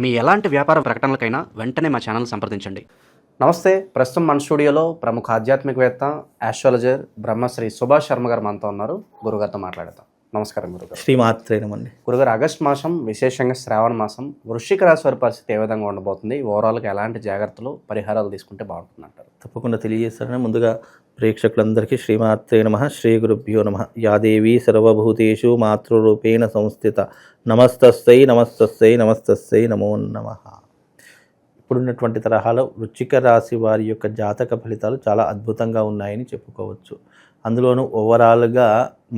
మీ ఎలాంటి వ్యాపార ప్రకటనలకైనా వెంటనే మా ఛానల్ సంప్రదించండి. నమస్తే ప్రస్తుతం మన స్టూడియోలో ప్రముఖ ఆధ్యాత్మికవేత్త ఆస్ట్రాలజర్ బ్రహ్మశ్రీ సుభాష్ శర్మ గారు మనతో ఉన్నారు. గురుగారితో మాట్లాడతాం నమస్కారం గురుగారు. శ్రీమాత్రేనమండి గురుగారు ఆగస్ట్ మాసం విశేషంగా శ్రావణ మాసం వృశ్చిక రాశి వారి పరిస్థితి ఏ విధంగా ఉండబోతుంది? ఓవరాల్గా ఎలాంటి జాగ్రత్తలు పరిహారాలు తీసుకుంటే బాగుంటుంది అంటారు తప్పకుండా తెలియజేస్తారని ముందుగా ప్రేక్షకులందరికీ శ్రీమాత్రే నమ శ్రీ గురుభ్యో నమ. యాదేవి సర్వభూతేషు మాతృరూపేణ సంస్థిత. నమస్తస్సై నమస్తస్సై నమస్తస్సై నమో నమ. ఇప్పుడున్నటువంటి తరహాలో వృచ్చిక రాశి వారి యొక్క జాతక ఫలితాలు చాలా అద్భుతంగా ఉన్నాయని చెప్పుకోవచ్చు. అందులోనూ ఓవరాల్గా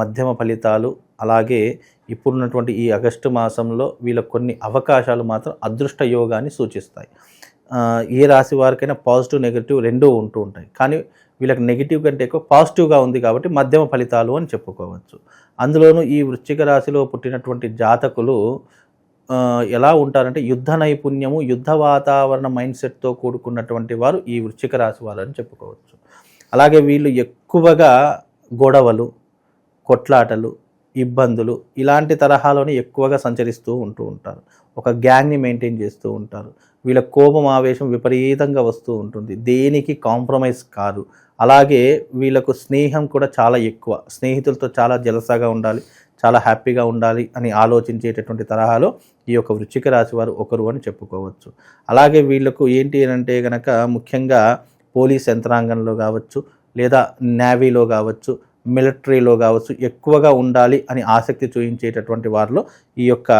మధ్యమ ఫలితాలు అలాగే ఇప్పుడున్నటువంటి ఈ ఆగస్టు మాసంలో వీళ్ళ కొన్ని అవకాశాలు మాత్రం అదృష్ట యోగాన్ని సూచిస్తాయి. ఏ రాశి వారికైనా పాజిటివ్ నెగిటివ్ రెండూ ఉంటూ ఉంటాయి. కానీ వీళ్ళకి నెగిటివ్ కంటే ఎక్కువ పాజిటివ్గా ఉంది కాబట్టి మధ్యమ ఫలితాలు అని చెప్పుకోవచ్చు. అందులోనూ ఈ వృశ్చిక రాశిలో పుట్టినటువంటి జాతకులు ఎలా ఉంటారంటే యుద్ధ నైపుణ్యము యుద్ధ వాతావరణ మైండ్ సెట్తో కూడుకున్నటువంటి వారు ఈ వృశ్చిక రాశి వారు అని చెప్పుకోవచ్చు. అలాగే వీళ్ళు ఎక్కువగా గొడవలు కొట్లాటలు ఇబ్బందులు ఇలాంటి తరహాలోనే ఎక్కువగా సంచరిస్తూ ఉంటూ ఉంటారు. ఒక గ్యాంగ్ని మెయింటైన్ చేస్తూ ఉంటారు. వీళ్ళ కోపం ఆవేశం విపరీతంగా వస్తూ ఉంటుంది. దేనికి కాంప్రమైజ్ కాదు. అలాగే వీళ్ళకు స్నేహం కూడా చాలా ఎక్కువ. స్నేహితులతో చాలా జలసాగా ఉండాలి చాలా హ్యాపీగా ఉండాలి అని ఆలోచించేటటువంటి తరహాలో ఈ యొక్క వృచ్చిక రాశి వారు ఒకరు అని చెప్పుకోవచ్చు. అలాగే వీళ్ళకు ఏంటి అని అంటే కనుక ముఖ్యంగా పోలీస్ యంత్రాంగంలో కావచ్చు లేదా నేవీలో కావచ్చు మిలిటరీలో కావచ్చు ఎక్కువగా ఉండాలి అని ఆసక్తి చూపించేటటువంటి వారిలో ఈ యొక్క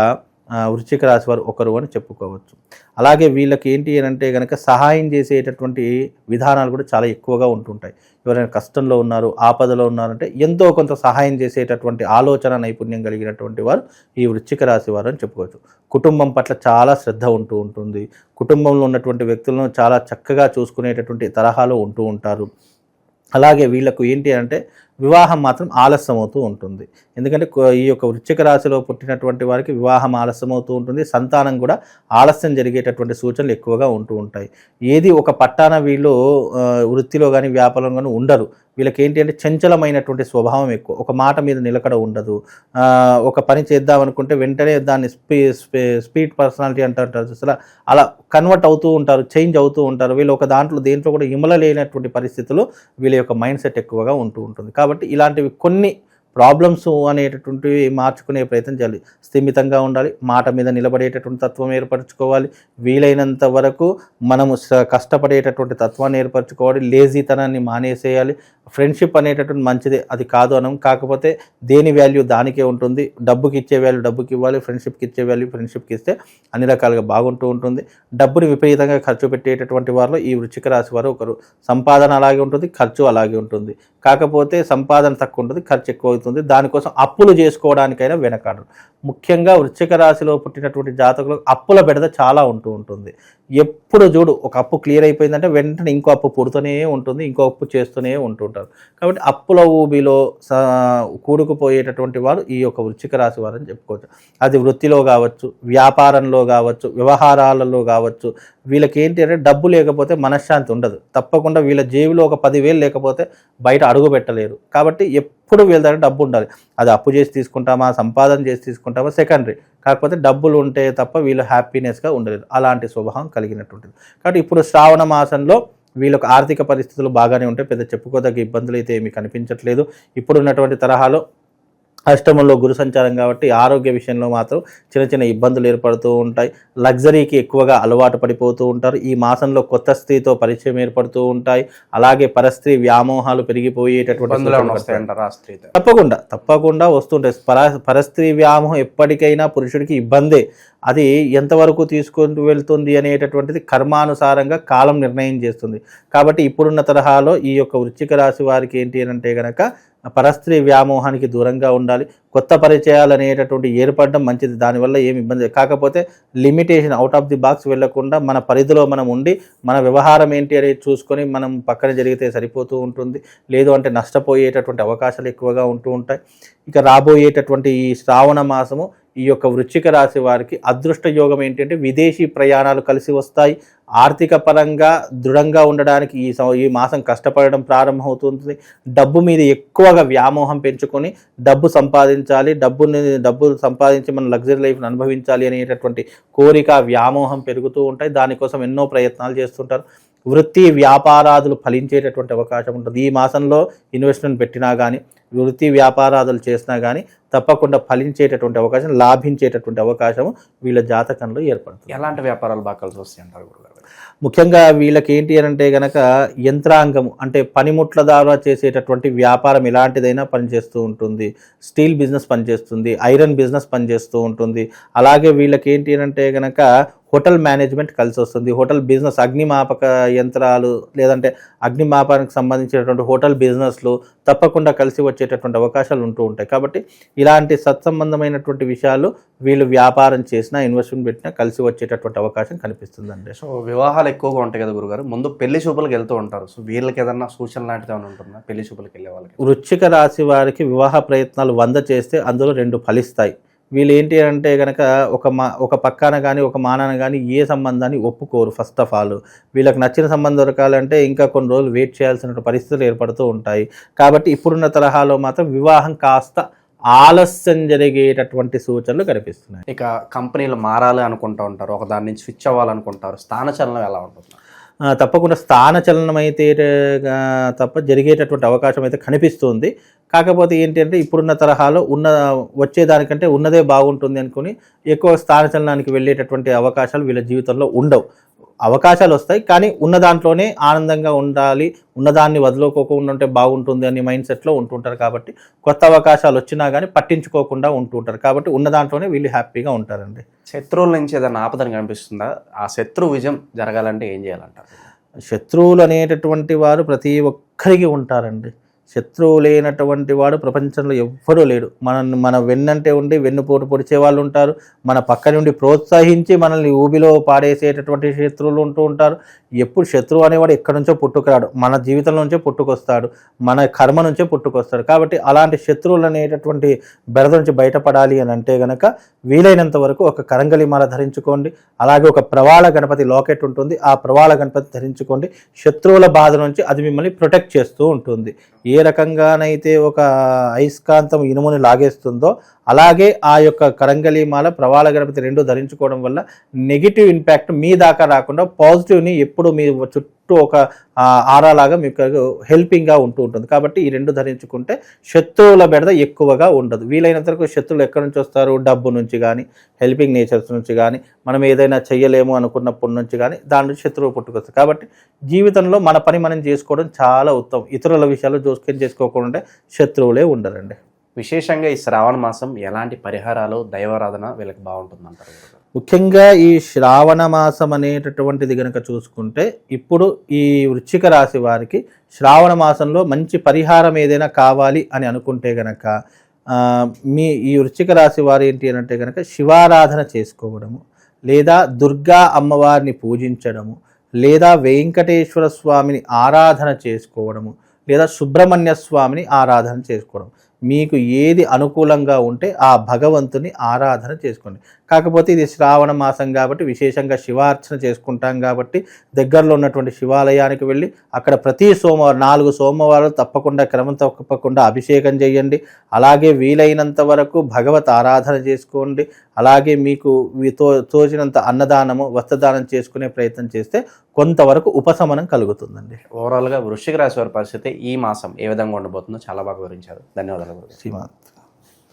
వృశ్చిక రాశి వారు ఒకరు అని చెప్పుకోవచ్చు. అలాగే వీళ్ళకి ఏంటి అని అంటే కనుక సహాయం చేసేటటువంటి విధానాలు కూడా చాలా ఎక్కువగా ఉంటుంటాయి. ఎవరైనా కష్టంలో ఉన్నారు ఆపదలో ఉన్నారంటే ఎంతో కొంత సహాయం చేసేటటువంటి ఆలోచన నైపుణ్యం కలిగినటువంటి వారు ఈ వృశ్చిక రాశి వారు అని చెప్పుకోవచ్చు. కుటుంబం పట్ల చాలా శ్రద్ధ ఉంటూ ఉంటుంది. కుటుంబంలో ఉన్నటువంటి వ్యక్తులను చాలా చక్కగా చూసుకునేటటువంటి తరహాలో ఉంటూ ఉంటారు. అలాగే వీళ్ళకు ఏంటి అంటే వివాహం మాత్రం ఆలస్యం అవుతూ ఉంటుంది. ఎందుకంటే ఈ యొక్క వృశ్చిక రాశిలో పుట్టినటువంటి వారికి వివాహం ఆలస్యం అవుతూ ఉంటుంది. సంతానం కూడా ఆలస్యం జరిగేటటువంటి సూచనలు ఎక్కువగా ఉంటూ ఉంటాయి. ఏది ఒక పట్టాన వీళ్ళు వృత్తిలో కానీ వ్యాపారంలో కానీ ఉండరు. వీళ్ళకి ఏంటి అంటే చంచలమైనటువంటి స్వభావం ఎక్కువ. ఒక మాట మీద నిలకడ ఉండదు. ఒక పని చేద్దాం అనుకుంటే వెంటనే దాన్ని స్పీ స్పీ- స్పీడ్ పర్సనాలిటీ అంటారు అసలు అలా కన్వర్ట్ అవుతూ ఉంటారు చేంజ్ అవుతూ ఉంటారు. వీళ్ళు ఒక దాంట్లో దేంట్లో కూడా ఇమలలేనటువంటి పరిస్థితులు వీళ్ళ యొక్క మైండ్ సెట్ ఎక్కువగా ఉంటూ ఉంటుంది. కాబట్టి ఇలాంటివి కొన్ని ప్రాబ్లమ్స్ అనేటటువంటివి మార్చుకునే ప్రయత్నం చేయాలి. స్థిమితంగా ఉండాలి. మాట మీద నిలబడేటటువంటి తత్వం ఏర్పరచుకోవాలి. వీలైనంత వరకు మనము స- కష్టపడేటటువంటి తత్వాన్ని ఏర్పరచుకోవాలి. లేజీతనాన్ని మానేసేయాలి. ఫ్రెండ్షిప్ అనేటటువంటి మంచిదే. అది కాదు అనం. కాకపోతే దేని వాల్యూ దానికే ఉంటుంది. డబ్బుకి ఇచ్చే వాల్యూ డబ్బుకి ఇవ్వాలి. ఫ్రెండ్షిప్కి ఇచ్చే వాల్యూ ఫ్రెండ్షిప్కి ఇస్తే అన్ని రకాలుగా బాగుంటూ ఉంటుంది. డబ్బుని విపరీతంగా ఖర్చు పెట్టేటటువంటి వారిలో ఈ వృచ్చిక రాశి వారు ఒకరు. సంపాదన అలాగే ఉంటుంది. ఖర్చు అలాగే ఉంటుంది. కాకపోతే సంపాదన తక్కువ ఉంటుంది. ఖర్చు ఎక్కువ అవుతుంది దానికోసం అప్పులు చేసుకోవడానికైనా వెనకాడరు. ముఖ్యంగా వృశ్చిక రాశిలో పుట్టినటువంటి జాతకులకు అప్పుల బెడద చాలా ఉంటూ ఉంటుంది. ఎప్పుడు చూడు ఒక అప్పు క్లియర్ అయిపోయిందంటే వెంటనే ఇంకో అప్పు పుడుతూనే ఉంటుంది ఇంకో అప్పు చేస్తూనే ఉంటుంటారు. కాబట్టి అప్పుల ఊబిలో స- కూడుకుపోయేటటువంటి వారు ఈ యొక్క వృశ్చిక రాశి వారని చెప్పుకోవచ్చు. అది వృత్తిలో కావచ్చు వ్యాపారంలో కావచ్చు వ్యవహారాలలో కావచ్చు. వీళ్ళకి ఏంటి అంటే డబ్బు లేకపోతే మనశ్శాంతి ఉండదు. తప్పకుండా వీళ్ళ జేబులో ఒక పదివేలు లేకపోతే బయట అడుగు పెట్టలేరు. కాబట్టి ఎప్పుడు వీళ్ళ దగ్గర డబ్బు ఉండాలి. అది అప్పు చేసి తీసుకుంటామా సంపాదన చేసి తీసుకుంటామా సెకండరీ కాకపోతే డబ్బులు ఉంటే తప్ప వీళ్ళు హ్యాపీనెస్గా ఉండలేదు అలాంటి స్వభావం కలిగినటువంటిది. కాబట్టి ఇప్పుడు శ్రావణ మాసంలో వీళ్ళకు ఆర్థిక పరిస్థితులు బాగానే ఉంటాయి. పెద్ద చెప్పుకోదగ్గ ఇబ్బందులు అయితే ఏమీ కనిపించట్లేదు. ఇప్పుడున్నటువంటి తరహాలో అష్టమంలో గురు సంచారం కాబట్టి ఆరోగ్య విషయంలో మాత్రం చిన్న చిన్న ఇబ్బందులు ఏర్పడుతూ ఉంటాయి. లగ్జరీకి ఎక్కువగా అలవాటు పడిపోతూ ఉంటారు. ఈ మాసంలో కొత్త స్త్రీతో పరిచయం ఏర్పడుతూ ఉంటాయి. అలాగే పరస్త్రీ వ్యామోహాలు పెరిగిపోయేటటువంటి తప్పకుండా తప్పకుండా వస్తుంటాయి. పర పరస్త్రీ వ్యామోహం ఎప్పటికైనా పురుషుడికి ఇబ్బందే. అది ఎంతవరకు తీసుకుంటూ వెళ్తుంది అనేటటువంటిది కర్మానుసారంగా కాలం నిర్ణయం చేస్తుంది. కాబట్టి ఇప్పుడున్న తరహాలో ఈ యొక్క వృశ్చిక రాశి వారికి ఏంటి అని అంటే గనక పరస్త్రీ వ్యామోహానికి దూరంగా ఉండాలి. కొత్త పరిచయాలు అనేటటువంటి ఏర్పడడం మంచిది. దానివల్ల ఏమి ఇబ్బంది కాకపోతే limitation out of the box వెళ్ళకుండా మన పరిధిలో మనం ఉండి మన వ్యవహారం ఏంటి అనేది చూసుకొని మనం పక్కన జరిగితే సరిపోతూ ఉంటుంది. లేదు అంటే నష్టపోయేటటువంటి అవకాశాలు ఎక్కువగా ఉంటూ ఉంటాయి. ఇక రాబోయేటటువంటి ఈ శ్రావణ మాసము ఈ యొక్క వృశ్చిక రాశి వారికి అదృష్ట యోగం ఏంటంటే విదేశీ ప్రయాణాలు కలిసి వస్తాయి. ఆర్థిక పరంగా దృఢంగా ఉండడానికి ఈ ఈ మాసం కష్టపడడం ప్రారంభమవుతుంది. డబ్బు మీద ఎక్కువగా వ్యామోహం పెంచుకొని డబ్బు సంపాదించాలి. డబ్బుని డబ్బు సంపాదించి మన లగ్జరీ లైఫ్ని అనుభవించాలి అనేటటువంటి కోరిక వ్యామోహం పెరుగుతూ ఉంటాయి. దానికోసం ఎన్నో ప్రయత్నాలు చేస్తుంటారు. వృత్తి వ్యాపారాదులు ఫలించేటటువంటి అవకాశం ఉంటుంది. ఈ మాసంలో ఇన్వెస్ట్మెంట్ పెట్టినా కానీ వృత్తి వ్యాపారాదులు చేసినా కానీ తప్పకుండా ఫలించేటటువంటి అవకాశం లాభించేటటువంటి అవకాశం వీళ్ళ జాతకంలో ఏర్పడుతుంది. ఎలాంటి వ్యాపారాలు బాగా కలిసి వస్తాయి అంటారు ముఖ్యంగా వీళ్ళకి ఏంటి అని అంటే గనక యంత్రాంగం అంటే పనిముట్ల ద్వారా చేసేటటువంటి వ్యాపారం ఎలాంటిదైనా పనిచేస్తూ ఉంటుంది. స్టీల్ బిజినెస్ పనిచేస్తుంది ఐరన్ బిజినెస్ పనిచేస్తూ ఉంటుంది. అలాగే వీళ్ళకి ఏంటి అని అంటే గనక హోటల్ మేనేజ్మెంట్ కలిసి వస్తుంది. హోటల్ బిజినెస్ అగ్నిమాపక యంత్రాలు లేదంటే అగ్నిమాపకానికి సంబంధించినటువంటి హోటల్ బిజినెస్లు తప్పకుండా కలిసి వచ్చేటటువంటి అవకాశాలు ఉంటూ ఉంటాయి. కాబట్టి ఇలాంటి సత్సంబంధమైనటువంటి విషయాలు వీళ్ళు వ్యాపారం చేసినా ఇన్వెస్ట్మెంట్ పెట్టినా కలిసి వచ్చేటటువంటి అవకాశం కనిపిస్తుందండి సో వివాహాలు ఎక్కువగా ఉంటాయి కదా గురుగారు. ముందు పెళ్ళి చూపులకు వెళ్తూ ఉంటారు. సో వీళ్ళకి ఏదన్నా సూచన లాంటిది ఏమైనా ఉంటుందా? పెళ్ళి చూపులకు వెళ్ళే వాళ్ళకి? వృశ్చిక రాశి వారికి వివాహ ప్రయత్నాలు వంద చేస్తే అందులో రెండు ఫలిస్తాయి. వీళ్ళు ఏంటి అంటే కనుక ఒక మా ఒక పక్కన కానీ ఒక మానాన కానీ ఏ సంబంధాన్ని ఒప్పుకోరు ఫస్ట్ ఆఫ్ ఆల్ వీళ్ళకి నచ్చిన సంబంధం దొరకాలంటే ఇంకా కొన్ని రోజులు వెయిట్ చేయాల్సిన పరిస్థితులు ఏర్పడుతూ ఉంటాయి. కాబట్టి ఇప్పుడున్న తరహాలో మాత్రం వివాహం కాస్త ఆలస్యం జరిగేటటువంటి సూచనలు కనిపిస్తున్నాయి. ఇక కంపెనీలు మారాలి అనుకుంటూ ఉంటారు. ఒక దాని నుంచి స్విచ్ అవ్వాలనుకుంటారు. స్థానచలనం ఎలా ఉంటుంది? తప్పకుండా స్థాన చలనం అయితే తప్ప జరిగేటటువంటి అవకాశం అయితే కనిపిస్తుంది. కాకపోతే ఏంటంటే ఇప్పుడున్న తరహాలో ఉన్న వచ్చేదానికంటే ఉన్నదే బాగుంటుంది అనుకుని ఎక్కువ స్థాన చలనానికి వెళ్ళేటటువంటి అవకాశాలు వీళ్ళ జీవితంలో ఉండవు. అవకాశాలు వస్తాయి కానీ ఉన్న దాంట్లోనే ఆనందంగా ఉండాలి. ఉన్నదాన్ని వదులుకోకుండా ఉంటే బాగుంటుంది అనే మైండ్ సెట్లో ఉంటుంటారు కాబట్టి కొత్త అవకాశాలు వచ్చినా కానీ పట్టించుకోకుండా ఉంటుంటారు. కాబట్టి ఉన్న దాంట్లోనే వీళ్ళు హ్యాపీగా ఉంటారండి. శత్రువుల నుంచి ఏదైనా ఆపదని కనిపిస్తుందా? ఆ శత్రు విజయం జరగాలంటే ఏం చేయాలంటారు? శత్రువులు అనేటటువంటి వారు ప్రతి ఒక్కరికి ఉంటారండి. శత్రువు లేనటువంటి వాడు ప్రపంచంలో ఎవ్వరూ లేడు. మన మన వెన్నంటే ఉండి వెన్నుపోటు పొడిచే వాళ్ళు ఉంటారు. మన పక్క నుండి ప్రోత్సహించి మనల్ని ఊబిలో పాడేసేటటువంటి శత్రువులు ఉంటూ ఉంటారు. ఎప్పుడు శత్రువు అనేవాడు ఎక్కడి నుంచో పుట్టుకురాడు. మన జీవితం నుంచే పుట్టుకొస్తాడు. మన కర్మ నుంచే పుట్టుకొస్తాడు. కాబట్టి అలాంటి శత్రువులు అనేటటువంటి బెరద నుంచి బయటపడాలి అని అంటే గనక వీలైనంత వరకు ఒక కరంగలి మాల ధరించుకోండి. అలాగే ఒక ప్రవాళ గణపతి లాకెట్ ఉంటుంది. ఆ ప్రవాళ గణపతి ధరించుకోండి. శత్రువుల బాధ నుంచి అది మిమ్మల్ని ప్రొటెక్ట్ చేస్తూ ఉంటుంది. ఏ రకంగానైతే ఒక అయస్కాంతం ఇనుముని లాగేస్తుందో అలాగే ఆ యొక్క కరంగలి మాల ప్రవాళ గణపతి రెండు ధరించుకోవడం వల్ల నెగిటివ్ ఇంపాక్ట్ మీ దాకా రాకుండా పాజిటివ్ని ఎప్పుడు మీ చుట్టూ ఒక ఆరాలాగా మీకు హెల్పింగ్గా ఉంటూ ఉంటుంది. కాబట్టి ఈ రెండు ధరించుకుంటే శత్రువుల బెడద ఎక్కువగా ఉండదు. వీలైనంత వరకు శత్రువులు ఎక్కడి నుంచి వస్తారు? డబ్బు నుంచి కానీ హెల్పింగ్ నేచర్స్ నుంచి కానీ మనం ఏదైనా చేయలేము అనుకున్నప్పటి నుంచి కానీ దాని నుంచి శత్రువు పుట్టుకొస్తుంది కాబట్టి జీవితంలో మన పని మనం చేసుకోవడం చాలా ఉత్తమం. ఇతరుల విషయాలు జోస్యం చేసుకోకుండా శత్రువులే ఉండరండి. విశేషంగా ఈ శ్రావణ మాసం ఎలాంటి పరిహారాలు దైవారాధన వీళ్ళకి బాగుంటుందంటారు? ముఖ్యంగా ఈ శ్రావణ మాసం అనేటటువంటిది గనక చూసుకుంటే ఇప్పుడు ఈ వృశ్చిక రాశి వారికి శ్రావణ మాసంలో మంచి పరిహారం ఏదైనా కావాలి అని అనుకుంటే గనక మీ ఈ వృశ్చిక రాశి వారు ఏంటి అని అంటే కనుక శివారాధన చేసుకోవడము లేదా దుర్గా అమ్మవారిని పూజించడము లేదా వెంకటేశ్వర స్వామిని ఆరాధన చేసుకోవడము లేదా సుబ్రహ్మణ్య స్వామిని ఆరాధన చేసుకోవడం. మీకు ఏది అనుకూలంగా ఉంటే ఆ భగవంతుని ఆరాధన చేసుకోండి. కాకపోతే ఇది శ్రావణ మాసం కాబట్టి విశేషంగా శివార్చన చేసుకుంటాం కాబట్టి దగ్గరలో ఉన్నటువంటి శివాలయానికి వెళ్ళి అక్కడ ప్రతి సోమవారం నాలుగు సోమవారాలు తప్పకుండా క్రమం తప్పకుండా అభిషేకం చేయండి. అలాగే వీలైనంత వరకు భగవత్ ఆరాధన చేసుకోండి. అలాగే మీకు మీ తో తోచినంత అన్నదానము వస్త్రదానం చేసుకునే ప్రయత్నం చేస్తే కొంతవరకు ఉపశమనం కలుగుతుందండి. ఓవరాల్గా వృశ్చిక రాశి వారి పరిస్థితి ఈ మాసం ఏ విధంగా ఉండబోతుందో చాలా బాగా వివరించారు. ధన్యవాదాలు. శ్రీమాన్.